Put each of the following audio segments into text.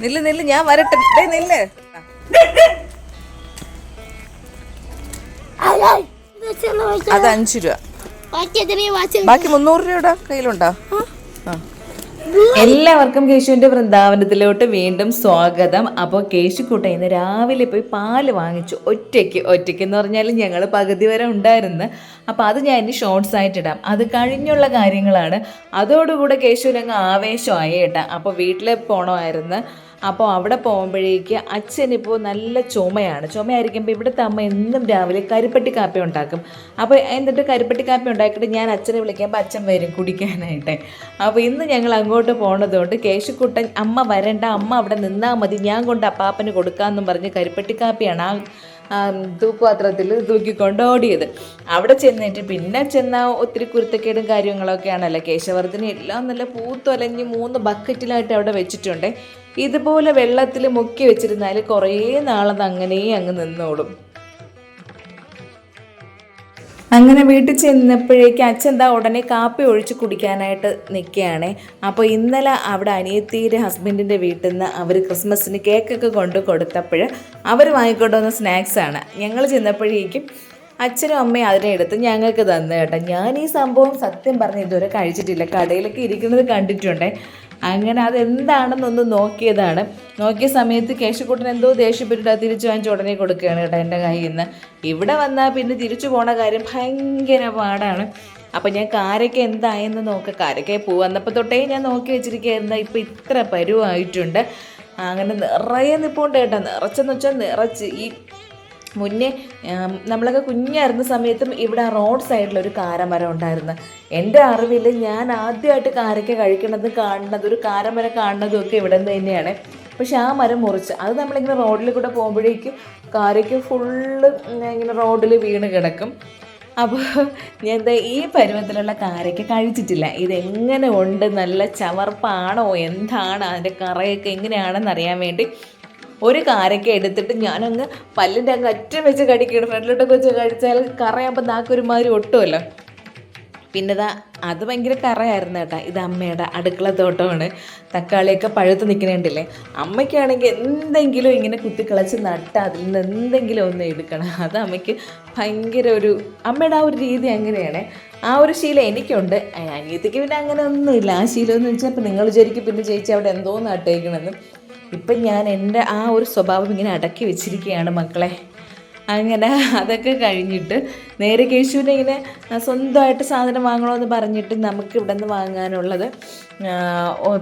നില്ല് നില്ല് ഞാൻ വരട്ടെ. ദേ നില്ല്. അത് അഞ്ച് രൂപ. ബാക്കി മുന്നൂറ് രൂപയുടെ കയ്യിലുണ്ടോ? എല്ലാവർക്കും കേശുവിന്റെ വൃന്ദാവനത്തിലോട്ട് വീണ്ടും സ്വാഗതം. അപ്പോൾ കേശുക്കൂട്ട ഇന്ന് രാവിലെ പോയി പാൽ വാങ്ങിച്ചു. ഒറ്റയ്ക്ക് ഒറ്റയ്ക്ക് എന്ന് പറഞ്ഞാൽ ഞങ്ങൾ പകുതി വരെ ഉണ്ടായിരുന്നു. അപ്പോൾ അത് ഞാൻ ഇനി ഷോർട്സ് ആയിട്ട് ഇടാം. അത് കഴിഞ്ഞുള്ള കാര്യങ്ങളാണ്. അതോടുകൂടെ കേശുവിനങ്ങ് ആവേശമായി കേട്ടാ. അപ്പോൾ വീട്ടിൽ പോകണമായിരുന്നു അപ്പോൾ അവിടെ പോകുമ്പോഴേക്ക് അച്ഛനിപ്പോൾ നല്ല ചുമയാണ്. ചുമയായിരിക്കുമ്പോൾ ഇവിടുത്തെ അമ്മ എന്നും രാവിലെ കരിപ്പട്ടി കാപ്പി ഉണ്ടാക്കും. അപ്പോൾ എന്നിട്ട് കരിപ്പട്ടി കാപ്പി ഉണ്ടാക്കിയിട്ട് ഞാൻ അച്ഛനെ വിളിക്കുമ്പോൾ അച്ഛൻ വരും കുടിക്കാനായിട്ട്. അപ്പോൾ ഇന്ന് ഞങ്ങൾ അങ്ങോട്ട് പോണതുകൊണ്ട് കേശുക്കുട്ടൻ അമ്മ വരണ്ട അമ്മ അവിടെ നിന്നാൽ മതി. ഞാൻ കൊണ്ട് അപ്പാപ്പന് കൊടുക്കാമെന്നും പറഞ്ഞ് കരിപ്പട്ടി കാപ്പിയാണ് ആ തൂക്കുപാത്രത്തിൽ തൂക്കിക്കൊണ്ട് ഓടിയത്. അവിടെ ചെന്നിട്ട് പിന്നെ ചെന്ന ഒത്തിരി കുരുത്തക്കേടും കാര്യങ്ങളൊക്കെയാണല്ലോ. കേശവർദ്ധന എല്ലാം നല്ല പൂത്തൊലഞ്ഞ് മൂന്ന് ബക്കറ്റിലായിട്ട് അവിടെ വെച്ചിട്ടുണ്ട്. ഇതുപോലെ വെള്ളത്തിൽ മുക്കി വെച്ചിരുന്നാൽ കുറേ നാളത് അങ്ങനെ അങ്ങ് നിന്നോളും. അങ്ങനെ വീട്ടിൽ ചെന്നപ്പോഴേക്കും അച്ഛൻ എന്താ ഉടനെ കാപ്പി ഒഴിച്ച് കുടിക്കാനായിട്ട് നിൽക്കുകയാണ് അപ്പോൾ ഇന്നലെ അവിടെ അനിയത്തിയുടെ ഹസ്ബൻഡിന്റെ വീട്ടിൽ നിന്ന് അവർ ക്രിസ്മസിന് കേക്കൊക്കെ കൊണ്ട് കൊടുത്തപ്പോൾ അവർ വാങ്ങിക്കൊണ്ട് വന്ന സ്നാക്സാണ് ഞങ്ങൾ ചെന്നപ്പോഴേക്കും അച്ഛനും അമ്മയും അതിനെ എടുത്ത് ഞങ്ങൾക്ക് തന്നു കേട്ടോ. ഞാൻ ഈ സംഭവം സത്യം പറഞ്ഞ് ഇതുവരെ കഴിച്ചിട്ടില്ല. കടയിലൊക്കെ ഇരിക്കുന്നത് കണ്ടിട്ടുണ്ട്. അങ്ങനെ അതെന്താണെന്നൊന്ന് നോക്കിയതാണ്. നോക്കിയ സമയത്ത് കേശക്കുട്ടൻ എന്തോ ദേഷ്യപ്പെട്ടിട്ട് അത് തിരിച്ചു വാങ്ങിച്ച് ഉടനെ കൊടുക്കുകയാണ് കേട്ടോ എന്റെ കയ്യിൽ നിന്ന്. ഇവിടെ വന്നാൽ പിന്നെ തിരിച്ചു പോണ കാര്യം ഭയങ്കര പാടാണ്. അപ്പം ഞാൻ കാരയ്ക്ക് എന്തായെന്ന് നോക്കുക കാരയ്ക്ക് പൂ വന്നപ്പോൾ തൊട്ടേ ഞാൻ നോക്കി വെച്ചിരിക്കുകയായിരുന്നു. ഇപ്പം ഇത്ര പരുവായിട്ടുണ്ട്. അങ്ങനെ നിറയെ നിൽപ്പുണ്ട് കേട്ടോ. നിറച്ചെന്ന് വെച്ചാൽ നിറച്ച്. ഈ മുന്നേ നമ്മളൊക്കെ കുഞ്ഞായിരുന്ന സമയത്തും ഇവിടെ റോഡ് സൈഡിൽ ഒരു കാരമരം ഉണ്ടായിരുന്നു. എന്റെ അറിവിൽ ഞാൻ ആദ്യമായിട്ട് കാരയ്ക്ക കഴിക്കണത് കാണുന്നത് ഒരു കാരമരം കാണുന്നതും ഒക്കെ ഇവിടെ നിന്ന് തന്നെയാണ്. പക്ഷെ ആ മരം മുറിച്ച് അത് നമ്മളിങ്ങനെ റോഡിൽ കൂടെ പോകുമ്പോഴേക്കും കാരയ്ക്ക് ഫുള്ള് ഇങ്ങനെ റോഡിൽ വീണ് കിടക്കും. അപ്പോൾ ഞാൻ എന്താ ഈ പരുവത്തിലുള്ള കാരയ്ക്ക് കഴിച്ചിട്ടില്ല. ഇതെങ്ങനെ ഉണ്ട്? നല്ല ചവർപ്പാണോ? എന്താണ് അതിന്റെ കറയൊക്കെ എങ്ങനെയാണെന്ന് അറിയാൻ വേണ്ടി ഒരു കാരക്ക എടുത്തിട്ട് ഞാനങ്ങ് പല്ലിന്റെ അങ്ങ് അറ്റം വെച്ച് കടിക്കണം ഫ്രണ്ടിലോട്ടൊക്കെ വെച്ച് കഴിച്ചാൽ കറയാകുമ്പോൾ നാക്കൊരുമാതിരി ഒട്ടുമല്ലോ. പിന്നെ ഇതാ അത് ഭയങ്കര കറയായിരുന്നു കേട്ടോ. ഇത് അമ്മയുടെ അടുക്കള തോട്ടമാണ്. തക്കാളിയൊക്കെ പഴുത്ത് നിൽക്കണേണ്ടില്ലേ അമ്മയ്ക്കാണെങ്കിൽ എന്തെങ്കിലും ഇങ്ങനെ കുത്തിക്കളച്ച് നട്ട അതിൽ നിന്ന് എന്തെങ്കിലും ഒന്ന് എടുക്കണം. അത് അമ്മയ്ക്ക് ഭയങ്കര ഒരു അമ്മയുടെ ആ ഒരു രീതി അങ്ങനെയാണ്. ആ ഒരു ശീലം എനിക്കുണ്ട്. അനിയത്തിക്ക് പിന്നെ അങ്ങനെ ഒന്നുമില്ല. ആ ശീലം എന്ന് വെച്ചാൽ ഇപ്പം നിങ്ങൾ വിചാരിക്കും പിന്നെ ചേച്ചി അവിടെ എന്തോ നട്ടേക്കണമെന്ന് ഇപ്പം ഞാൻ എന്റെ ആ ഒരു സ്വഭാവം ഇങ്ങനെ അടക്കി വെച്ചിരിക്കുകയാണ് മക്കളെ. അങ്ങനെ അതൊക്കെ കഴിഞ്ഞിട്ട് നേരെ കേശുവിനെ ഇങ്ങനെ സ്വന്തമായിട്ട് സാധനം വാങ്ങണമെന്ന് പറഞ്ഞിട്ട് നമുക്ക് ഇവിടെ നിന്ന് വാങ്ങാനുള്ളത്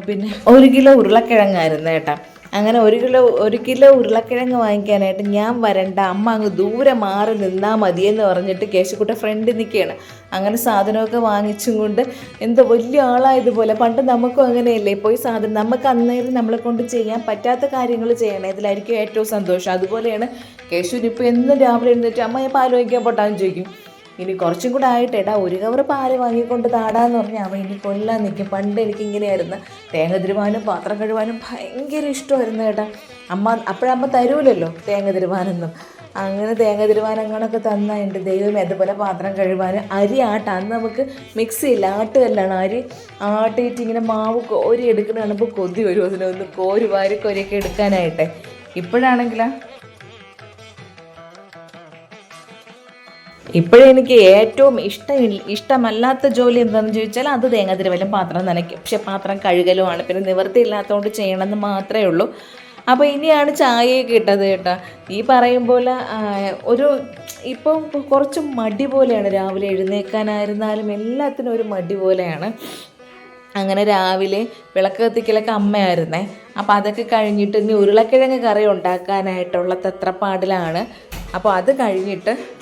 പിന്നെ ഒരു കിലോ ഉരുളക്കിഴങ്ങായിരുന്നു കേട്ടോ. അങ്ങനെ ഒരു കിലോ ഒരു കിലോ ഉരുളക്കിഴങ്ങ് വാങ്ങിക്കാനായിട്ട് ഞാൻ വരണ്ട. അമ്മ അങ്ങ് ദൂരെ മാറി നിന്നാൽ മതിയെന്ന് പറഞ്ഞിട്ട് കേശുക്കുട്ട ഫ്രണ്ട് നിൽക്കുകയാണ് അങ്ങനെ സാധനമൊക്കെ വാങ്ങിച്ചും കൊണ്ട് എന്തോ വലിയ ആളായതുപോലെ പണ്ട് നമുക്കും അങ്ങനെയല്ലേ? പോയി സാധനം നമുക്ക് അന്നേരം നമ്മളെ കൊണ്ട് ചെയ്യാൻ പറ്റാത്ത കാര്യങ്ങൾ ചെയ്യണം. ഇതിലായിരിക്കും ഏറ്റവും സന്തോഷം. അതുപോലെയാണ് കേശുവിനിപ്പോൾ എന്നും രാവിലെ എഴുന്നേറ്റ് അമ്മ ഞാൻ പാൽ വാങ്ങിക്കാൻ പോട്ടാന്ന് ചോദിക്കും. ഇനി കുറച്ചും കൂടെ ആയിട്ട് എടാ ഒരു കവർ പാൽ വാങ്ങിക്കൊണ്ട് താടാന്ന് പറഞ്ഞാൽ അവൻ ഇനി കൊല്ലാൻ നിൽക്കും. പണ്ട് എനിക്കിങ്ങനെയായിരുന്നു തേങ്ങ തിരുവാനും പാത്രം കഴുവാനും ഭയങ്കര ഇഷ്ടമായിരുന്നു ഏട്ടാ. അമ്മ അപ്പോഴമ്മ തരൂലല്ലോ തേങ്ങ തിരുവാനൊന്നും അങ്ങനെ തേങ്ങ തിരുവാനങ്ങനൊക്കെ അങ്ങനൊക്കെ തന്ന എന്റെ ദൈവമേ അതുപോലെ പാത്രം കഴുകാൻ അരി ആട്ട. അന്ന് നമുക്ക് മിക്സിയില്ല ആട്ടുകല്ലാണ് അരി. ആട്ടിയിട്ട് ഇങ്ങനെ മാവ് കോരി എടുക്കണ കാണുമ്പോൾ കൊതി വരും. അതിനൊന്ന് കോരി വാരി കോരിയൊക്കെ എടുക്കാനായിട്ടെ. ഇപ്പോഴാണെങ്കിലാ ഇപ്പോഴെനിക്ക് ഏറ്റവും ഇഷ്ടം ഇഷ്ടമല്ലാത്ത ജോലി എന്താണെന്ന് ചോദിച്ചാൽ അത് തേങ്ങ തിരുവലും പാത്രം നനയ്ക്കും. പക്ഷേ പാത്രം കഴുകലുമാണ്. പിന്നെ നിവൃത്തിയില്ലാത്തതുകൊണ്ട് ചെയ്യണമെന്ന് മാത്രമേ ഉള്ളൂ. അപ്പോൾ ഇനിയാണ് ചായയൊക്കെ ഇട്ടത് കേട്ടോ. ഈ പറയും പോലെ ഒരു ഇപ്പം കുറച്ച് മടി പോലെയാണ്. രാവിലെ എഴുന്നേക്കാനായിരുന്നാലും എല്ലാത്തിനും ഒരു മടി പോലെയാണ്. അങ്ങനെ രാവിലെ വിളക്ക് കത്തിക്കലൊക്കെ അമ്മയായിരുന്നേ. അപ്പോൾ അതൊക്കെ കഴിഞ്ഞിട്ട് ഇനി ഉരുളക്കിഴങ്ങ് കറി ഉണ്ടാക്കാനായിട്ടുള്ള തത്രപ്പാടിലാണ്. അപ്പോൾ അത് കഴിഞ്ഞിട്ട്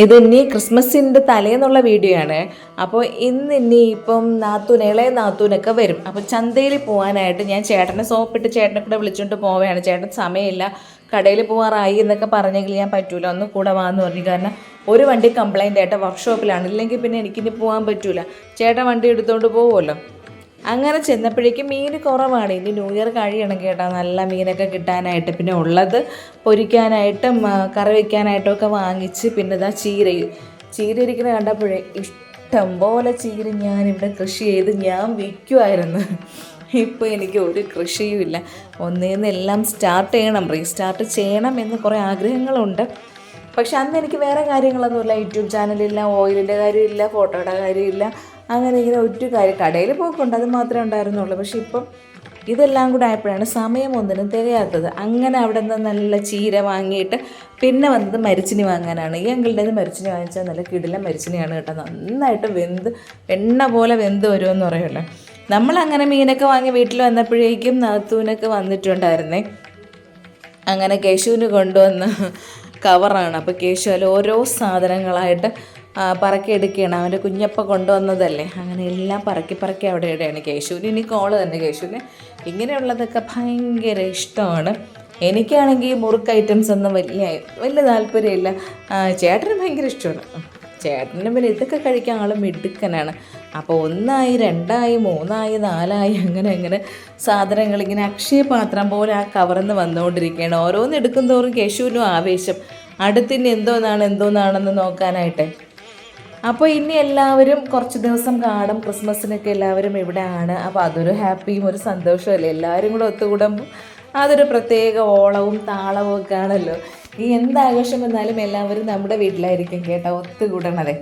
ഇത് ഇനി ക്രിസ്മസിന്റെ തലേന്നുള്ള വീഡിയോ ആണ്. അപ്പോൾ ഇന്ന് ഇനി ഇപ്പം നാത്തൂൻ ഇളയ നാത്തൂനൊക്കെ വരും. അപ്പോൾ ചന്തയിൽ പോകാനായിട്ട് ഞാൻ ചേട്ടനെ സോപ്പിട്ട് ചേട്ടനെ കൂടെ വിളിച്ചുകൊണ്ട് പോവുകയാണ് ചേട്ടൻ സമയമില്ല. കടയിൽ പോകാറായി എന്നൊക്കെ പറഞ്ഞെങ്കിൽ ഞാൻ പറ്റൂല. ഒന്ന് കൂടെ വാന്ന് പറഞ്ഞു. കാരണം ഒരു വണ്ടി കംപ്ലൈന്റ് ആയിട്ട് വർക്ക്ഷോപ്പിലാണ് ഇല്ലെങ്കിൽ പിന്നെ എനിക്കിനി പോകാൻ പറ്റൂല. ചേട്ടൻ വണ്ടി എടുത്തുകൊണ്ട് പോകുമല്ലോ അങ്ങനെ ചെന്നപ്പോഴേക്കും മീൻ കുറവാണ്. ഇനി ന്യൂ ഇയർ കഴിയണം കേട്ടോ. നല്ല മീനൊക്കെ കിട്ടാനായിട്ട്. പിന്നെ ഉള്ളത് പൊരിക്കാനായിട്ടും കറി വയ്ക്കാനായിട്ടും ഒക്കെ വാങ്ങിച്ച് പിന്നെ ഇതാ ചീര ചീര ഇരിക്കുന്നത് കണ്ടപ്പോഴേ ഇഷ്ടം പോലെ ചീര ഞാനിവിടെ കൃഷി ചെയ്ത് ഞാൻ വിൽക്കുമായിരുന്നു ഇപ്പോൾ എനിക്ക് ഒരു കൃഷിയുമില്ല ഒന്നേന്ന് എല്ലാം സ്റ്റാർട്ട് ചെയ്യണം. റീസ്റ്റാർട്ട് ചെയ്യണം എന്ന് കുറേ ആഗ്രഹങ്ങളുണ്ട്. പക്ഷെ അന്ന് എനിക്ക് വേറെ കാര്യങ്ങളൊന്നുമില്ല. യൂട്യൂബ് ചാനലില്ല ഓയിലിന്റെ കാര്യമില്ല ഫോട്ടോയുടെ കാര്യമില്ല. അങ്ങനെ ഇങ്ങനെ ഒരു കാര്യം കടയിൽ പോക്കുണ്ട് അത് മാത്രമേ ഉണ്ടായിരുന്നുള്ളൂ. പക്ഷേ ഇപ്പം ഇതെല്ലാം കൂടെ ആയപ്പോഴാണ് സമയം ഒന്നിനും തികയാത്തത്. അങ്ങനെ അവിടെ നിന്ന് നല്ല ചീര വാങ്ങിയിട്ട് പിന്നെ വന്നത് മരിച്ചിനി വാങ്ങാനാണ്. ഈ അങ്കിളുടെ മരിച്ചിനി വാങ്ങിച്ചാൽ നല്ല കിടില മരിച്ചിനിയാണ് കേട്ടോ. നന്നായിട്ട് വെന്ത് എണ്ണ പോലെ വെന്ത് വരുമെന്ന് പറയുമല്ലോ. നമ്മളങ്ങനെ മീനൊക്കെ വാങ്ങി വീട്ടിൽ വന്നപ്പോഴേക്കും നാത്തൂനൊക്കെ വന്നിട്ടുണ്ടായിരുന്നേ. അങ്ങനെ കേശുവിന് കൊണ്ടുവന്ന കവറാണ് അപ്പോൾ കേശു അതിൽ ഓരോ സാധനങ്ങളായിട്ട് ആ, പറക്കി എടുക്കുകയാണ്. അവന്റെ കുഞ്ഞപ്പ കൊണ്ടുവന്നതല്ലേ. അങ്ങനെ എല്ലാം പറക്കി പറക്കി അവിടെ ഇവിടെയാണ് കേശുവിന്. ഇനി കോൾ തന്നെ കേശുവിന്. ഇങ്ങനെയുള്ളതൊക്കെ ഭയങ്കര ഇഷ്ടമാണ്. എനിക്കാണെങ്കിൽ മുറുക്ക് ഐറ്റംസ് ഒന്നും വലിയ വലിയ താല്പര്യമില്ല. ചേട്ടന് ഭയങ്കര ഇഷ്ടമാണ്. ചേട്ടനും പിന്നെ ഇതൊക്കെ കഴിക്കാൻ ആൾ മിടുക്കനാണ്. അപ്പോൾ ഒന്നായി രണ്ടായി മൂന്നായി നാലായി അങ്ങനെ അങ്ങനെ സാധനങ്ങൾ ഇങ്ങനെ അക്ഷയപാത്രം പോലെ ആ കവർന്ന് വന്നുകൊണ്ടിരിക്കുകയാണ്. ഓരോന്ന് എടുക്കും തോറും കേശുവിനും ആവേശം. അടുത്തിന് എന്തോന്നാണ് എന്തോന്നാണെന്ന് നോക്കാനായിട്ട്. അപ്പോൾ ഇനി എല്ലാവരും കുറച്ച് ദിവസം കാണും. ക്രിസ്മസിനൊക്കെ എല്ലാവരും ഇവിടെയാണ്. അപ്പോൾ അതൊരു ഹാപ്പിയും ഒരു സന്തോഷമല്ലേ എല്ലാവരും കൂടെ ഒത്തുകൂടുമ്പോൾ അതൊരു പ്രത്യേക ഓളവും താളവും ഒക്കെ ആണല്ലോ. ഈ എന്താഘോഷം വന്നാലും എല്ലാവരും നമ്മുടെ വീട്ടിലായിരിക്കും കേട്ടോ ഒത്തുകൂടണതേ.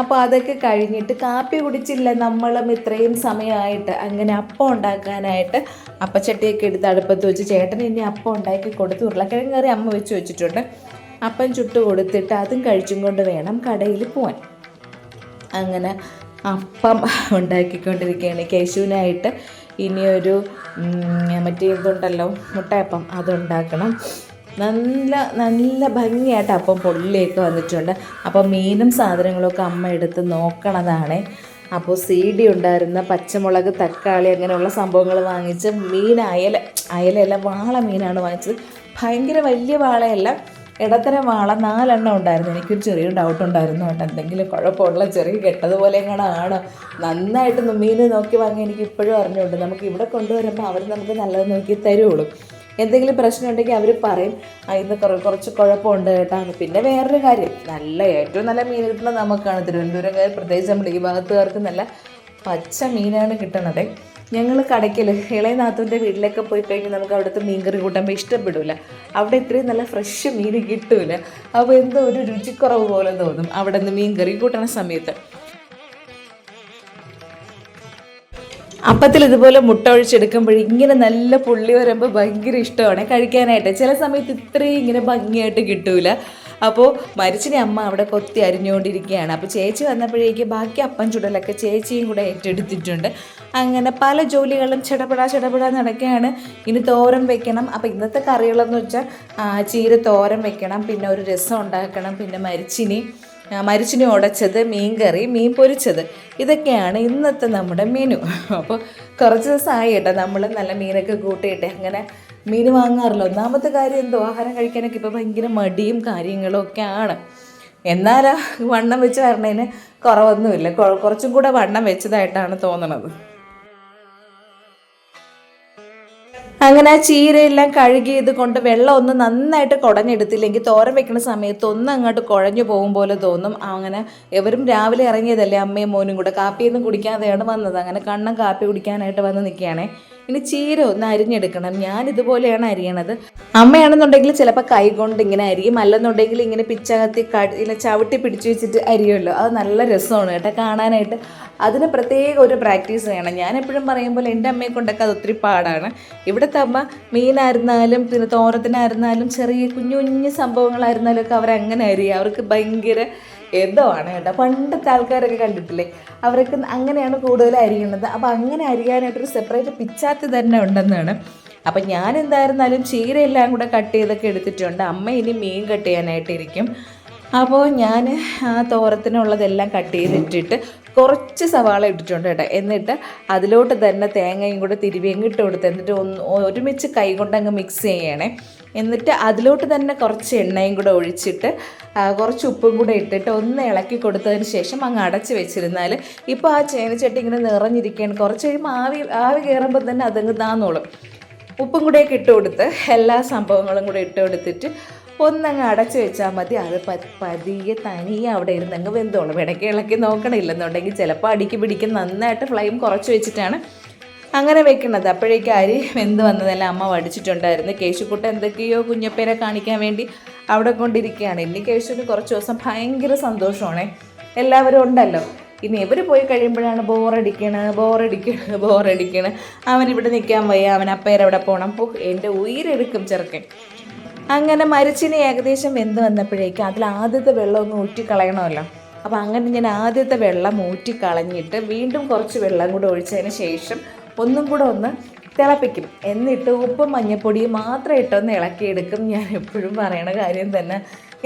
അപ്പോൾ അതൊക്കെ കഴിഞ്ഞിട്ട് കാപ്പി കുടിച്ചില്ല നമ്മളും ഇത്രയും സമയമായിട്ട്. അങ്ങനെ അപ്പം ഉണ്ടാക്കാനായിട്ട് അപ്പച്ചട്ടിയൊക്കെ എടുത്ത് അടുപ്പത്ത് വെച്ച് ചേട്ടൻ ഇനി അപ്പം ഉണ്ടാക്കി കൊടുത്ത് ഉരുളക്കിഴങ്ങ് കറി അമ്മ വെച്ച് വെച്ചിട്ടുണ്ട്. അപ്പം ചുട്ട് കൊടുത്തിട്ട് അതും കഴിച്ചും കൊണ്ട് വേണം കടയിൽ പോവാൻ. അങ്ങനെ അപ്പം ഉണ്ടാക്കിക്കൊണ്ടിരിക്കുകയാണ്. കേശുവിനായിട്ട് ഇനിയൊരു മറ്റേ ഇതുണ്ടല്ലോ മുട്ടയപ്പം അതുണ്ടാക്കണം. നല്ല നല്ല ഭംഗിയായിട്ട് അപ്പം പൊള്ളിയൊക്കെ വന്നിട്ടുണ്ട്. അപ്പോൾ മീനും സാധനങ്ങളൊക്കെ അമ്മ എടുത്ത് നോക്കണതാണ്. അപ്പോൾ സീഡി ഉണ്ടായിരുന്ന പച്ചമുളക് തക്കാളി അങ്ങനെയുള്ള സംഭവങ്ങൾ വാങ്ങിച്ച് മീൻ അയല അയലയല്ല വാള മീനാണ് വാങ്ങിച്ചത്. ഭയങ്കര വലിയ വാളയല്ല. ഇടത്തരം വാള നാലെണ്ണം ഉണ്ടായിരുന്നു. എനിക്കൊരു ചെറിയ ഡൗട്ട് ഉണ്ടായിരുന്നു കേട്ടോ. എന്തെങ്കിലും കുഴപ്പമുള്ള ചെറിയ കെട്ടതുപോലെ എങ്ങനെ ആണ്? നന്നായിട്ട് മീൻ നോക്കി വാങ്ങി എനിക്ക് ഇപ്പോഴും അറിഞ്ഞുകൊണ്ട് നമുക്ക് ഇവിടെ കൊണ്ടുവരുമ്പോൾ അവർ നമുക്ക് നല്ലത് നോക്കി തരുള്ളൂ എന്തെങ്കിലും പ്രശ്നം ഉണ്ടെങ്കിൽ അവർ പറയും. ഇന്ന് കുറ കുറച്ച് കുഴപ്പമുണ്ട് കേട്ടോ. പിന്നെ വേറൊരു കാര്യം. നല്ല ഏറ്റവും നല്ല മീൻ കിട്ടുന്നത് നമുക്കാണ്. തിരുവനന്തപുരംകാർ പ്രത്യേകിച്ച് നമ്മുടെ ഈ ഭാഗത്തുകാർക്ക് നല്ല പച്ച മീനാണ് കിട്ടണത്. ഞങ്ങൾ കടയ്ക്കൽ ഇളയ നാത്തൂന്റെ വീട്ടിലൊക്കെ പോയി കഴിഞ്ഞാൽ നമുക്ക് അവിടുത്തെ മീൻകറി കൂട്ടുമ്പോൾ ഇഷ്ടപ്പെടില്ല അവിടെ ഇത്രയും നല്ല ഫ്രഷ് മീൻ കിട്ടൂല. അപ്പോൾ എന്തോ ഒരു രുചിക്കുറവ് പോലെ തോന്നും അവിടെ നിന്ന് മീൻകറി കൂട്ടണ സമയത്ത്. അപ്പത്തിൽ ഇതുപോലെ മുട്ട ഒഴിച്ചെടുക്കുമ്പോൾ ഇങ്ങനെ നല്ല പുള്ളി വരുമ്പോൾ ഭയങ്കര ഇഷ്ടമാണ്. കഴിക്കാനായിട്ട്. ചില സമയത്ത് ഇത്രയും ഇങ്ങനെ ഭംഗിയായിട്ട് കിട്ടൂല. അപ്പോൾ മരിച്ചിനെ അമ്മ അവിടെ കൊത്തി അരിഞ്ഞുകൊണ്ടിരിക്കുകയാണ്. അപ്പോൾ ചേച്ചി വന്നപ്പോഴേക്ക് ബാക്കി അപ്പൻ ചുടലൊക്കെ ചേച്ചിയും കൂടെ ഏറ്റെടുത്തിട്ടുണ്ട്. അങ്ങനെ പല ജോലികളും ചെടപെടാ ചെടപെടാ നടക്കുകയാണ്. ഇനി തോരൻ വെക്കണം. അപ്പോൾ ഇന്നത്തെ കറികളെന്ന് വെച്ചാൽ ചീര തോരൻ വെക്കണം. പിന്നെ ഒരു രസം ഉണ്ടാക്കണം. പിന്നെ മരിച്ചിനി മരിച്ചിനി ഉടച്ചത് മീൻ കറി മീൻ പൊരിച്ചത്. ഇതൊക്കെയാണ് ഇന്നത്തെ നമ്മുടെ മെനു. അപ്പോൾ കുറച്ച് ദിവസമായി കേട്ടോ നമ്മൾ നല്ല മീനൊക്കെ കൂട്ടിയിട്ട്. അങ്ങനെ മീൻ വാങ്ങാറില്ല. ഒന്നാമത്തെ കാര്യം എന്തോ? ആഹാരം കഴിക്കാനൊക്കെ ഇപ്പോൾ ഭയങ്കര മടിയും കാര്യങ്ങളും ഒക്കെ ആണ് എന്നാലാ വണ്ണം വെച്ച് വരണതിന് കുറവൊന്നുമില്ല. കുറച്ചും കൂടെ വണ്ണം വെച്ചതായിട്ടാണ് തോന്നണത്. അങ്ങനെ ആ ചീരയെല്ലാം കഴുകിയത് കൊണ്ട് വെള്ളം ഒന്ന് നന്നായിട്ട് കുടഞ്ഞെടുത്തില്ലെങ്കിൽ തോരൻ വെക്കുന്ന സമയത്ത് ഒന്ന് അങ്ങോട്ട് കുഴഞ്ഞു പോകും പോലെ തോന്നും. അങ്ങനെ എവരും രാവിലെ ഇറങ്ങിയതല്ലേ അമ്മയും മോനും കൂടെ. കാപ്പിയൊന്നും കുടിക്കാതെയാണ് വന്നത്. അങ്ങനെ കണ്ണം കാപ്പി കുടിക്കാനായിട്ട് വന്ന് നിൽക്കുകയാണേ. ഇനി ചീര ഒന്ന് അരിഞ്ഞെടുക്കണം. ഞാൻ ഇതുപോലെയാണ് അരിയണത്. അമ്മയാണെന്നുണ്ടെങ്കിൽ ചിലപ്പോൾ കൈകൊണ്ട് ഇങ്ങനെ അരിയും അല്ലെന്നുണ്ടെങ്കിൽ ഇങ്ങനെ പിച്ചകത്തി ഇങ്ങനെ ചവിട്ടി പിടിച്ചു വെച്ചിട്ട് അരിയുമല്ലോ. അത് നല്ല രസമാണ് കേട്ടോ കാണാനായിട്ട്. അതിന് പ്രത്യേക ഒരു പ്രാക്ടീസ് വേണം. ഞാൻ എപ്പോഴും പോലെ എന്റെ അമ്മയെ കൊണ്ടൊക്കെ അത് ഒത്തിരി പാടാണ്. ഇവിടുത്തെ അമ്മ മീനായിരുന്നാലും പിന്നെ തോരത്തിനായിരുന്നാലും ചെറിയ കുഞ്ഞു കുഞ്ഞു സംഭവങ്ങളായിരുന്നാലും ഒക്കെ അവരങ്ങനെ അരിയുക അവർക്ക് ഭയങ്കര എന്തോ ആണ് കേട്ടോ. പണ്ടത്തെ ആൾക്കാരൊക്കെ കണ്ടിട്ടില്ലേ? അവരൊക്കെ അങ്ങനെയാണ് കൂടുതൽ അരിയണത് അപ്പോൾ അങ്ങനെ അരിയാനായിട്ടൊരു സെപ്പറേറ്റ് പിച്ചാത്തി തന്നെ ഉണ്ടെന്നാണ്. അപ്പം ഞാൻ എന്തായിരുന്നാലും ചീരയെല്ലാം കൂടെ കട്ട് ചെയ്തൊക്കെ എടുത്തിട്ടുണ്ട്. അമ്മ ഇനി മീൻ കട്ട് ചെയ്യാനായിട്ടിരിക്കും. അപ്പോൾ ഞാൻ ആ തോരത്തിനുള്ളതെല്ലാം കട്ട് ചെയ്തിട്ടിട്ട് കുറച്ച് സവാള ഇട്ടിട്ടുണ്ട് കേട്ടോ. എന്നിട്ട് അതിലോട്ട് തന്നെ തേങ്ങയും കൂടെ തിരുവിയും ഇട്ട് കൊടുത്ത് എന്നിട്ട് ഒന്ന് ഒരുമിച്ച് കൈ കൊണ്ടങ്ങ് മിക്സ് ചെയ്യണേ. എന്നിട്ട് അതിലോട്ട് തന്നെ കുറച്ച് എണ്ണയും കൂടെ ഒഴിച്ചിട്ട് കുറച്ച് ഉപ്പും കൂടെ ഇട്ടിട്ട് ഒന്ന് ഇളക്കി കൊടുത്തതിന് ശേഷം അങ്ങ് അടച്ച് വെച്ചിരുന്നാൽ ഇപ്പോൾ ആ ചേനച്ചട്ടി ഇങ്ങനെ നിറഞ്ഞിരിക്കുകയാണ്. കുറച്ച് കഴിയുമ്പോൾ ആവി ആവി കയറുമ്പോൾ തന്നെ അതങ്ങ് താന്നോളും. ഉപ്പും കൂടെയൊക്കെ ഇട്ട് കൊടുത്ത് എല്ലാ സംഭവങ്ങളും കൂടെ ഇട്ട് കൊടുത്തിട്ട് ഒന്നങ്ങ് അടച്ചു വെച്ചാൽ മതി. അത് പതിയെ തനിയെ അവിടെ ഇരുന്ന് അങ്ങ് വെന്തോളും. ഇടയ്ക്ക് ഇളക്കി നോക്കണില്ലെന്നുണ്ടെങ്കിൽ ചിലപ്പോൾ അടിക്ക് പിടിക്കും. നന്നായിട്ട് ഫ്ലെയിം കുറച്ച് വെച്ചിട്ടാണ് അങ്ങനെ വെക്കുന്നത് അപ്പോഴേക്കും അരി വെന്ത് വന്നതെല്ലാം അമ്മ വടിച്ചിട്ടുണ്ടായിരുന്നു. കേശുക്കുട്ട എന്തൊക്കെയോ കുഞ്ഞപ്പേരെ കാണിക്കാൻ വേണ്ടി അവിടെ കൊണ്ടിരിക്കുകയാണ്. ഇനി കേശുവിന് കുറച്ച് ദിവസം ഭയങ്കര സന്തോഷമാണേ. എല്ലാവരും ഉണ്ടല്ലോ. ഇനി ഇവർ പോയി കഴിയുമ്പോഴാണ് ബോറടിക്കണ ബോറടിക്കണ ബോറടിക്കണ അവനിവിടെ നിൽക്കാൻ വയ്യ. അവൻ അപ്പേരവിടെ പോകണം എന്റെ ഉയരെടുക്കും ചെറുക്കൻ. അങ്ങനെ മരിച്ചിന് ഏകദേശം വെന്ത് വന്നപ്പോഴേക്കും അതിൽ ആദ്യത്തെ വെള്ളം ഒന്ന് ഊറ്റിക്കളയണമല്ലോ. അപ്പോൾ അങ്ങനെ ഞാൻ ആദ്യത്തെ വെള്ളം ഊറ്റിക്കളഞ്ഞിട്ട് വീണ്ടും കുറച്ച് വെള്ളം കൂടെ ഒഴിച്ചതിന് ശേഷം ഒന്നും കൂടെ ഒന്ന് തിളപ്പിക്കും. എന്നിട്ട് ഉപ്പും മഞ്ഞപ്പൊടിയും മാത്രം ഇട്ടൊന്ന് ഇളക്കിയെടുക്കും. ഞാൻ എപ്പോഴും പറയണ കാര്യം തന്നെ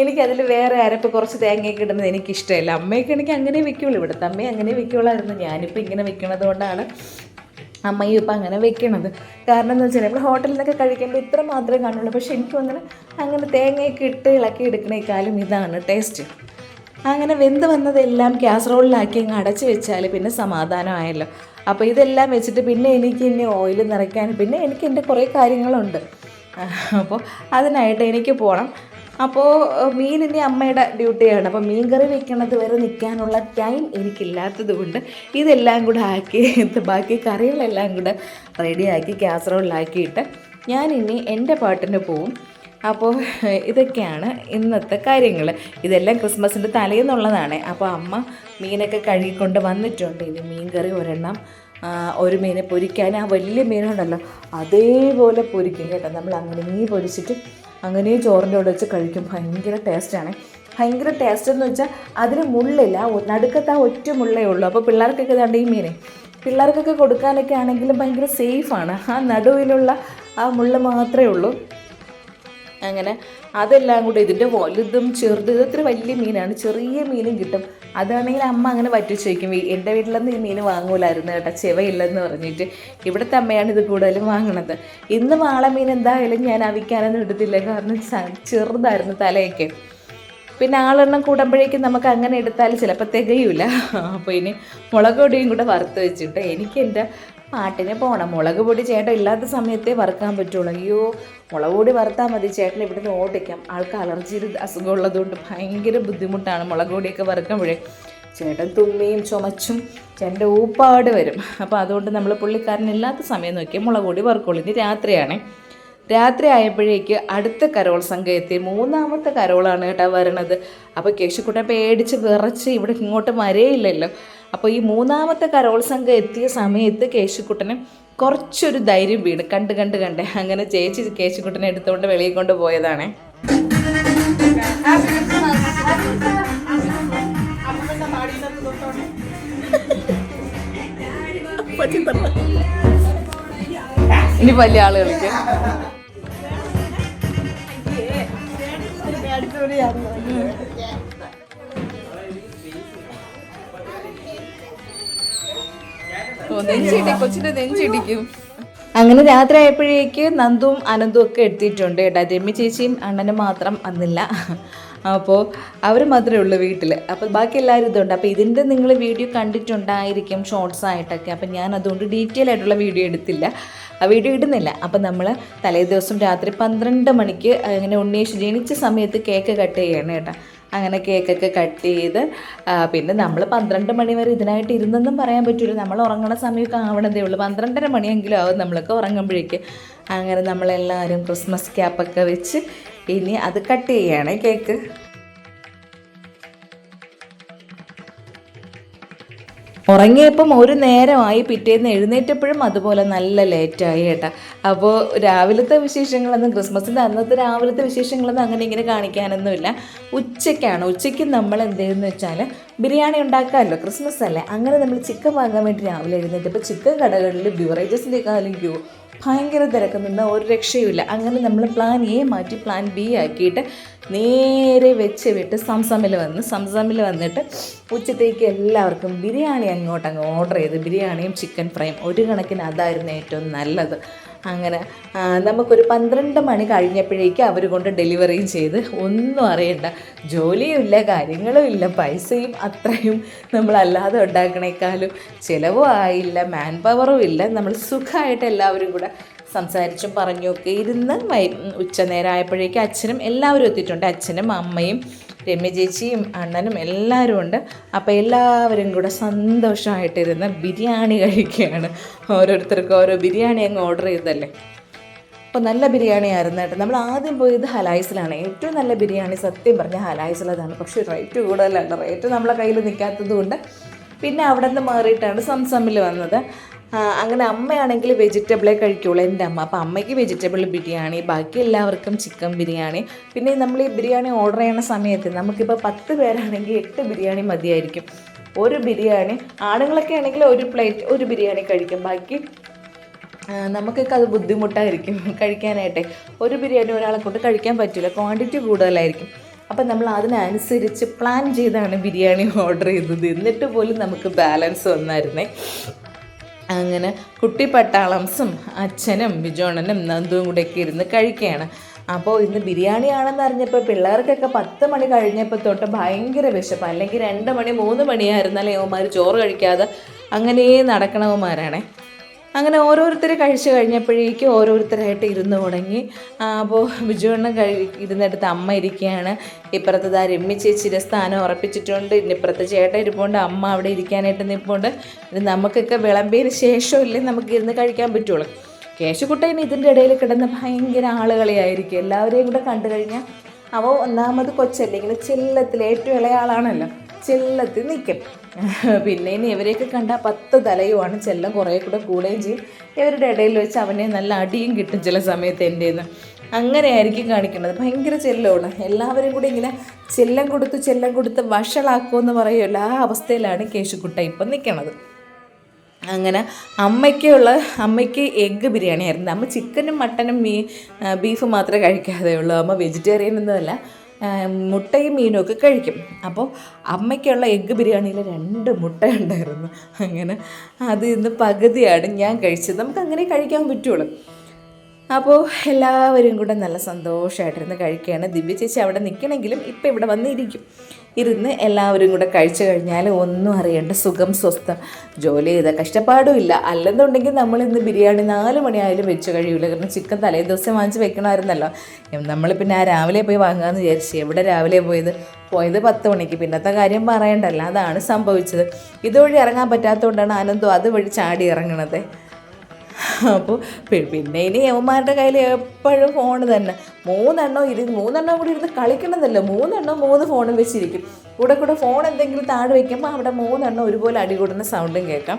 എനിക്കതിൽ വേറെ അരപ്പ് കുറച്ച് തേങ്ങയൊക്കെ ഇടുന്നത് എനിക്കിഷ്ടമില്ല. അമ്മയൊക്കെ എനിക്ക് അങ്ങനെ വെക്കുള്ളൂ. ഇവിടുത്തെ അമ്മയെ അങ്ങനെ വെക്കുള്ളായിരുന്നു. ഞാനിപ്പോൾ ഇങ്ങനെ വെക്കണത് കൊണ്ടാണ് അമ്മയും ഇപ്പം അങ്ങനെ വെക്കണത്. കാരണം എന്താ വെച്ചാൽ നമ്മൾ ഹോട്ടലിൽ നിന്നൊക്കെ കഴിക്കുമ്പോൾ ഇത്ര മാത്രമേ കാണുള്ളൂ. പക്ഷെ എനിക്ക് വന്നത് അങ്ങനെ തേങ്ങയൊക്കെ ഇട്ട് ഇളക്കി എടുക്കണേക്കാളും ഇതാണ് ടേസ്റ്റ് അങ്ങനെ വെന്ത് വന്നതെല്ലാം കാസറോളിലാക്കി അങ്ങ് അടച്ച് വെച്ചാൽ പിന്നെ സമാധാനമായല്ലോ. അപ്പോൾ ഇതെല്ലാം വെച്ചിട്ട് പിന്നെ എനിക്ക് ഇനി ഓയിൽ നിറയ്ക്കാൻ പിന്നെ എനിക്ക് എന്റെ കുറേ കാര്യങ്ങളുണ്ട്. അപ്പോൾ അതിനായിട്ട് എനിക്ക് പോകണം അപ്പോൾ മീൻ ഇനി അമ്മയുടെ ഡ്യൂട്ടിയാണ്. അപ്പോൾ മീൻ കറി വെക്കണത് വരെ നിൽക്കാനുള്ള ടൈം എനിക്കില്ലാത്തത് കൊണ്ട് ഇതെല്ലാം കൂടെ ആക്കി ബാക്കി കറികളെല്ലാം കൂടെ റെഡിയാക്കി കാസറോളിലാക്കിയിട്ട് ഞാൻ ഇനി എന്റെ പാട്ടിന് പോവും. അപ്പോൾ ഇതൊക്കെയാണ് ഇന്നത്തെ കാര്യങ്ങൾ ഇതെല്ലാം ക്രിസ്മസിന്റെ തലേന്നുള്ളതാണ്. അപ്പോൾ അമ്മ മീനൊക്കെ കഴുകിക്കൊണ്ട് വന്നിട്ടുണ്ട്. ഇനി മീൻ കറി ഒരെണ്ണം ഒരു മീനെ പൊരിക്കാൻ. ആ വലിയ മീനുണ്ടല്ലോ അതേപോലെ പൊരിക്കും കേട്ടോ. നമ്മൾ അങ്ങനെ പൊരിച്ചിട്ട് അങ്ങനെ ചോറിന്റെ കൂടെ വെച്ച് കഴിക്കും. ഭയങ്കര ടേസ്റ്റാണ് ഭയങ്കര ടേസ്റ്റ് എന്ന് വെച്ചാൽ അതിന് മുള്ളില്ല. നടുക്കത്ത് ആ ഒറ്റ മുള്ളേ ഉള്ളൂ. അപ്പോൾ പിള്ളേർക്കൊക്കെ ഇതാണ്ട് ഈ മീനെ. പിള്ളേർക്കൊക്കെ കൊടുക്കാനൊക്കെ ആണെങ്കിലും ഭയങ്കര സേഫാണ് ആ നടുവിലുള്ള ആ മുള്ള മാത്രമേ ഉള്ളൂ. അങ്ങനെ അതെല്ലാം കൂടെ ഇതിന്റെ വലുതും ചെറുതും ഇതത്ര വലിയ മീനാണ് ചെറിയ മീനും കിട്ടും. അതാണെങ്കിൽ അമ്മ അങ്ങനെ വറ്റിച്ച് വയ്ക്കും. എന്റെ വീട്ടിലൊന്നും ഈ മീൻ വാങ്ങൂലായിരുന്നു കേട്ടോ ചെവയില്ലെന്ന് പറഞ്ഞിട്ട്. ഇവിടുത്തെ അമ്മയാണ് ഇത് കൂടുതലും വാങ്ങണത്. ഇന്ന് വാള മീൻ എന്തായാലും ഞാൻ അവിക്കാനൊന്നും എടുത്തില്ല കാരണം ചെറുതായിരുന്നു തലയൊക്കെ. പിന്നെ ആളെണ്ണം കൂടുമ്പോഴേക്കും നമുക്ക് അങ്ങനെ എടുത്താൽ ചിലപ്പോൾ തികയൂല. അപ്പോൾ ഇനി മുളക് പൊടിയും കൂടെ വറുത്ത് വെച്ചിട്ട് എനിക്ക് എന്റെ പാട്ടിന് പോകണം മുളക് പൊടി ചേട്ടൻ ഇല്ലാത്ത സമയത്തേ വറുക്കാൻ പറ്റുള്ളൂ. അയ്യോ മുളക് പൊടി വറുത്താൽ മതി. ചേട്ടൻ ഇവിടുന്ന് ഓടിക്കാം. ആൾക്ക് അലർജി അസുഖം ഉള്ളതുകൊണ്ട് ഭയങ്കര ബുദ്ധിമുട്ടാണ് മുളക് പൊടിയൊക്കെ വറുക്കുമ്പോഴേ. ചേട്ടൻ തുമ്മിയും ചുമച്ചും ചേട്ടന്റെ ഊപ്പാട് വരും. അപ്പോൾ അതുകൊണ്ട് നമ്മൾ പുള്ളിക്കാരൻ ഇല്ലാത്ത സമയം നോക്കിയാൽ മുളക് പൊടി വറുക്കുള്ളൂ. ഇനി രാത്രിയാണേ. രാത്രി ആയപ്പോഴേക്ക് അടുത്ത കരോൾ സംഘം എത്തി മൂന്നാമത്തെ കരോളാണ് കേട്ടോ വരണത്. അപ്പോൾ കേശുക്കുട്ടൻ പേടിച്ച് വിറച്ച് ഇവിടെ ഇങ്ങോട്ട് വരേയില്ലല്ലോ. അപ്പോൾ ഈ മൂന്നാമത്തെ കരോൾ സംഘം എത്തിയ സമയത്ത് കേശുക്കുട്ടന് കുറച്ചൊരു ധൈര്യം വീണ്. കണ്ട് കണ്ട് കണ്ടേ. അങ്ങനെ ചേച്ചി കേശുക്കുട്ടനെ എടുത്തുകൊണ്ട് വെളിയിൽ കൊണ്ട് പോയതാണേ. ഇനി വലിയ ആൾ കളിക്കാം. ഓ, നെഞ്ചിടി കൊച്ചിന്റെ നെഞ്ചിടിക്കും അങ്ങനെ രാത്രി ആയപ്പോഴേക്ക് നന്ദും അനന്തും ഒക്കെ എത്തിയിട്ടുണ്ട് കേട്ടോ. രമ്യ ചേച്ചിയും അണ്ണനും മാത്രം അന്നില്ല. അപ്പോൾ അവർ മാത്രമേ ഉള്ളൂ വീട്ടിൽ അപ്പോൾ ബാക്കി എല്ലാവരും ഇതുണ്ട്. അപ്പോൾ ഇതിന്റെ നിങ്ങൾ വീഡിയോ കണ്ടിട്ടുണ്ടായിരിക്കും ഷോർട്സ് ആയിട്ടൊക്കെ. അപ്പോൾ ഞാൻ അതുകൊണ്ട് ഡീറ്റെയിൽ ആയിട്ടുള്ള വീഡിയോ എടുത്തില്ല. വീഡിയോ ഇടുന്നില്ല. അപ്പം നമ്മൾ തലേ ദിവസം രാത്രി പന്ത്രണ്ട് മണിക്ക് അങ്ങനെ ഉണ്ണീഷ് ജനിച്ച സമയത്ത് കേക്ക് കട്ട് ചെയ്യണം കേട്ടോ. അങ്ങനെ കേക്കൊക്കെ കട്ട് ചെയ്ത് പിന്നെ നമ്മൾ പന്ത്രണ്ട് മണി വരെ ഇതിനായിട്ട് ഇരുന്നെന്നും പറയാൻ പറ്റില്ല നമ്മൾ ഉറങ്ങണ സമയമൊക്കെ ആവണതേ ഉള്ളൂ. പന്ത്രണ്ടര മണിയെങ്കിലും ആവും നമ്മളൊക്കെ ഉറങ്ങുമ്പോഴേക്ക്. അങ്ങനെ നമ്മളെല്ലാവരും ക്രിസ്മസ് ക്യാപ്പൊക്കെ വെച്ച് ഇനി അത് കട്ട് ചെയ്യുകയാണ് കേക്ക്. ഉറങ്ങിയപ്പം ഒരു നേരമായി പിറ്റേന്ന് എഴുന്നേറ്റപ്പോഴും അതുപോലെ നല്ല ലേറ്റായി കേട്ടാ. അപ്പോൾ രാവിലത്തെ വിശേഷങ്ങളൊന്നും ക്രിസ്മസിന്റെ അന്നത്തെ രാവിലത്തെ വിശേഷങ്ങളൊന്നും അങ്ങനെ ഇങ്ങനെ കാണിക്കാനൊന്നുമില്ല. ഉച്ചയ്ക്കാണ്. ഉച്ചയ്ക്ക് നമ്മൾ എന്ത് ചെയ്യുന്നത് വെച്ചാൽ ബിരിയാണി ഉണ്ടാക്കാമല്ലോ ക്രിസ്മസ് അല്ലേ? അങ്ങനെ നമ്മൾ ചിക്കൻ വാങ്ങാൻ വേണ്ടി രാവിലെ എഴുന്നേറ്റപ്പോൾ ചിക്കൻ കടകളിൽ ബിവറേജസിന്റെ കാലം ക്യൂ ഭയങ്കര തിരക്ക് നിന്ന് ഒരു രക്ഷയുമില്ല. അങ്ങനെ നമ്മൾ പ്ലാൻ എ മാറ്റി പ്ലാൻ ബി ആക്കിയിട്ട് നേരെ വെച്ച് വിട്ട് സംസമിൽ വന്ന് സംസമിൽ വന്നിട്ട് ഉച്ചത്തേക്ക് എല്ലാവർക്കും ബിരിയാണി അങ്ങോട്ടങ്ങ് ഓർഡർ ചെയ്ത് ബിരിയാണിയും ചിക്കൻ ഫ്രൈയും ഒരു കണക്കിന് അതായിരുന്നു ഏറ്റവും നല്ലത്. അങ്ങനെ നമുക്കൊരു പന്ത്രണ്ട് മണി കഴിഞ്ഞപ്പോഴേക്കും അവർ കൊണ്ട് ഡെലിവറിയും ചെയ്ത് ഒന്നും അറിയണ്ട. ജോലിയുമില്ല കാര്യങ്ങളും ഇല്ല പൈസയും അത്രയും നമ്മളല്ലാതെ ഉണ്ടാക്കണേക്കാളും ചിലവും ആയില്ല മാൻ പവറും ഇല്ല. നമ്മൾ സുഖമായിട്ട് എല്ലാവരും കൂടെ സംസാരിച്ചും പറഞ്ഞുമൊക്കെ ഇരുന്ന് വൈ ഉച്ചനേരം ആയപ്പോഴേക്കും അച്ഛനും എല്ലാവരും എത്തിയിട്ടുണ്ട്. അച്ഛനും അമ്മയും രമ്യ ചേച്ചിയും അണ്ണനും എല്ലാവരും ഉണ്ട്. അപ്പോൾ എല്ലാവരും കൂടെ സന്തോഷമായിട്ടിരുന്ന് ബിരിയാണി കഴിക്കുകയാണ്. ഓരോരുത്തർക്കും ഓരോ ബിരിയാണി അങ്ങ് ഓർഡർ ചെയ്തല്ലേ അപ്പോൾ നല്ല ബിരിയാണി ആയിരുന്നു കേട്ടോ. നമ്മൾ ആദ്യം പോയത് ഹലായിസിലാണ്. ഏറ്റവും നല്ല ബിരിയാണി സത്യം പറഞ്ഞാൽ ഹലായിസിലതാണ്. പക്ഷേ റേറ്റ് കൂടുതലാണ് റേറ്റ് നമ്മളെ കയ്യിൽ നിൽക്കാത്തത് കൊണ്ട് പിന്നെ അവിടെ നിന്ന് മാറിയിട്ടാണ് സംസമ്മിൽ വന്നത്. അങ്ങനെ അമ്മയാണെങ്കിൽ വെജിറ്റബിളേ കഴിക്കുള്ളൂ എന്റെ അമ്മ. അപ്പോൾ അമ്മയ്ക്ക് വെജിറ്റബിൾ ബിരിയാണി ബാക്കി എല്ലാവർക്കും ചിക്കൻ ബിരിയാണി. പിന്നെ നമ്മൾ ഈ ബിരിയാണി ഓർഡർ ചെയ്യുന്ന സമയത്ത് നമുക്കിപ്പോൾ പത്ത് പേരാണെങ്കിൽ എട്ട് ബിരിയാണി മതിയായിരിക്കും. ഒരു ബിരിയാണി ആണുങ്ങളൊക്കെ ആണെങ്കിൽ ഒരു പ്ലേറ്റ് ഒരു ബിരിയാണി കഴിക്കും. ബാക്കി നമുക്കൊക്കെ അത് ബുദ്ധിമുട്ടായിരിക്കും കഴിക്കാനായിട്ട്. ഒരു ബിരിയാണി ഒരാളെ കൊണ്ട് കഴിക്കാൻ പറ്റില്ല ക്വാണ്ടിറ്റി കൂടുതലായിരിക്കും. അപ്പം നമ്മൾ അതിനനുസരിച്ച് പ്ലാൻ ചെയ്താണ് ബിരിയാണി ഓർഡർ ചെയ്തത് എന്നിട്ട് പോലും നമുക്ക് ബാലൻസ് വന്നായിരുന്നേ. അങ്ങനെ കുട്ടി പട്ടാളംസും അച്ഛനും ബിജോണനും നന്ദുവും കൂടെയൊക്കെ ഇരുന്ന് കഴിക്കുകയാണ്. അപ്പോൾ ഇന്ന് ബിരിയാണി ആണെന്ന് അറിഞ്ഞപ്പോൾ പിള്ളേർക്കൊക്കെ പത്ത് മണി കഴിഞ്ഞപ്പോൾ തൊട്ട് ഭയങ്കര വിശപ്പ്. അല്ലെങ്കിൽ രണ്ട് മണി മൂന്ന് മണിയായിരുന്നാലേ യവന്മാർ ചോറ് കഴിക്കാതെ അങ്ങനെ നടക്കണവന്മാരാണേ. അങ്ങനെ ഓരോരുത്തർ കഴിച്ചു കഴിഞ്ഞപ്പോഴേക്കും ഓരോരുത്തരായിട്ട് ഇരുന്ന് തുടങ്ങി അപ്പോൾ ബിജുവണ്ണൻ കഴി ഇരുന്നിടത്ത് അമ്മ ഇരിക്കുകയാണ്. ഇപ്പുറത്ത് ദാ രമ്യ ചേച്ചിയുടെ സ്ഥാനം ഉറപ്പിച്ചിട്ടുണ്ട്. ഇപ്പുറത്ത് ചേട്ടൻ ഇരിപ്പുണ്ട്. അമ്മ അവിടെ ഇരിക്കാനായിട്ട് നിൽപ്പുണ്ട്. ഇത് നമുക്കൊക്കെ വിളമ്പിയതിന് ശേഷമല്ലേ നമുക്ക് ഇരുന്ന് കഴിക്കാൻ പറ്റുള്ളൂ. കേശുകുട്ടേനെ ഇതിന്റെ ഇടയിൽ കിടന്ന് ഭയങ്കര ആളുകളെയായിരിക്കും എല്ലാവരെയും കൂടെ കണ്ടു കഴിഞ്ഞാൽ അവ ഒന്നാമത് കൊച്ചല്ലേ ഇങ്ങനെ ചെല്ലത്തിൽ ഏറ്റവും ഇളയ ആളാണല്ലോ. ചെല്ലത്തിൽ നിൽക്കും. പിന്നെ ഇനി ഇവരെയൊക്കെ കണ്ടാൽ പത്ത് തലയുമാണ് ചെല്ലം കുറേ കൂടെ കൂടുകയും ചെയ്യും. ഇവരുടെ ഇടയിൽ വെച്ച് അവനെ നല്ല അടിയും കിട്ടും ചില സമയത്ത് എന്റെ നിന്ന് അങ്ങനെയായിരിക്കും കാണിക്കുന്നത്. ഭയങ്കര ചെല്ലമാണ് എല്ലാവരും കൂടി ഇങ്ങനെ ചെല്ലം കൊടുത്ത് ചെല്ലം കൊടുത്ത് വഷളാക്കുമെന്ന് പറയുമല്ലോ ആ അവസ്ഥയിലാണ് കേശുക്കുട്ട ഇപ്പം നിൽക്കണത് അങ്ങനെ അമ്മയ്ക്കുള്ള അമ്മയ്ക്ക് എഗ്ഗ് ബിരിയാണി ആയിരുന്നു അമ്മ ചിക്കനും മട്ടനും മീ ബീഫ് മാത്രമേ കഴിക്കാതെ ഉള്ളൂ അമ്മ വെജിറ്റേറിയൻ ഒന്നുമല്ല. മുട്ടയും മീനും ഒക്കെ കഴിക്കും. അപ്പോൾ അമ്മയ്ക്കുള്ള എഗ്ഗ് ബിരിയാണിയിൽ രണ്ട് മുട്ട ഉണ്ടായിരുന്നു. അങ്ങനെ അത് ഇന്ന് പകുതിയാണ് ഞാൻ കഴിച്ചത്. നമുക്ക് അങ്ങനെ കഴിക്കാൻ പറ്റുള്ളൂ. അപ്പോൾ എല്ലാവരും കൂടെ നല്ല സന്തോഷമായിട്ടിരുന്ന് കഴിക്കുകയാണ്. ദിവ്യ ചേച്ചി അവിടെ നിൽക്കണമെങ്കിലും ഇപ്പം ഇവിടെ വന്നിരിക്കും. ഇരുന്ന് എല്ലാവരും കൂടെ കഴിച്ചു കഴിഞ്ഞാൽ ഒന്നും അറിയേണ്ട സുഖം സ്വസ്ഥം. ജോലി ചെയ്ത കഷ്ടപ്പാടും ഇല്ല അല്ലെന്നുണ്ടെങ്കിൽ നമ്മൾ ഇന്ന് ബിരിയാണി നാല് മണിയായാലും വെച്ച് കഴിയൂല. കാരണം ചിക്കൻ തലേ ദിവസം വാങ്ങിച്ച് വെക്കണമായിരുന്നല്ലോ. നമ്മൾ പിന്നെ ആ രാവിലെ പോയി വാങ്ങാമെന്ന് വിചാരിച്ചു എവിടെ രാവിലെ പോയത്? പോയത് പത്ത് മണിക്ക്. പിന്നത്തെ കാര്യം പറയണ്ടല്ലോ അതാണ് സംഭവിച്ചത്. ഇതുവഴി ഇറങ്ങാൻ പറ്റാത്തതുകൊണ്ടാണ് ആനന്ദം അതുവഴി ചാടി ഇറങ്ങണത്. അപ്പോൾ പിന്നെ ഇനി യവന്മാരുടെ കയ്യിൽ എപ്പോഴും ഫോൺ തന്നെ. മൂന്നെണ്ണം ഇരു മൂന്നെണ്ണം കൂടി ഇരുന്ന് കളിക്കണമെന്നല്ലോ മൂന്നെണ്ണം മൂന്ന് ഫോണും വെച്ചിരിക്കും. കൂടെ കൂടെ ഫോൺ എന്തെങ്കിലും താഴെ വയ്ക്കുമ്പോൾ അവിടെ മൂന്നെണ്ണം ഒരുപോലെ അടികൂടുന്ന സൗണ്ടും കേൾക്കാം.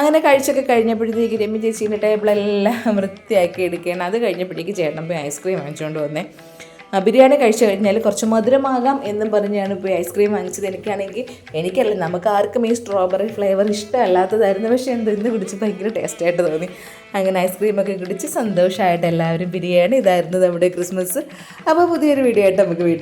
അങ്ങനെ കഴിച്ചൊക്കെ കഴിഞ്ഞപ്പോഴത്തേക്ക് രമ്യ ചേച്ചീന്റെ ടേബിളെല്ലാം വൃത്തിയാക്കി എടുക്കുകയാണ്. അത് കഴിഞ്ഞപ്പോഴേക്ക് ചേട്ടൻ പോയി ഐസ്ക്രീം വാങ്ങിച്ചുകൊണ്ട് വന്നേ. ബിരിയാണി കഴിച്ചു കഴിഞ്ഞാൽ കുറച്ച് മധുരമാകാം എന്നും പറഞ്ഞാണ് ഇപ്പോൾ ഐസ്ക്രീം വാങ്ങിച്ചത്. എനിക്കാണെങ്കിൽ എനിക്കല്ല നമുക്ക് ആർക്കും ഈ സ്ട്രോബെറി ഫ്ലേവർ ഇഷ്ടമല്ലാത്തതായിരുന്നു. പക്ഷേ എന്ത് ഇന്ന് കുടിച്ച് ഭയങ്കര ടേസ്റ്റായിട്ട് തോന്നി. അങ്ങനെ ഐസ്ക്രീമൊക്കെ കുടിച്ച് സന്തോഷമായിട്ട് എല്ലാവരും ബിരിയാണി ഇതായിരുന്നു നമ്മുടെ ക്രിസ്മസ്. അപ്പോൾ പുതിയൊരു വീഡിയോ ആയിട്ട് നമുക്ക് വീണ്ടും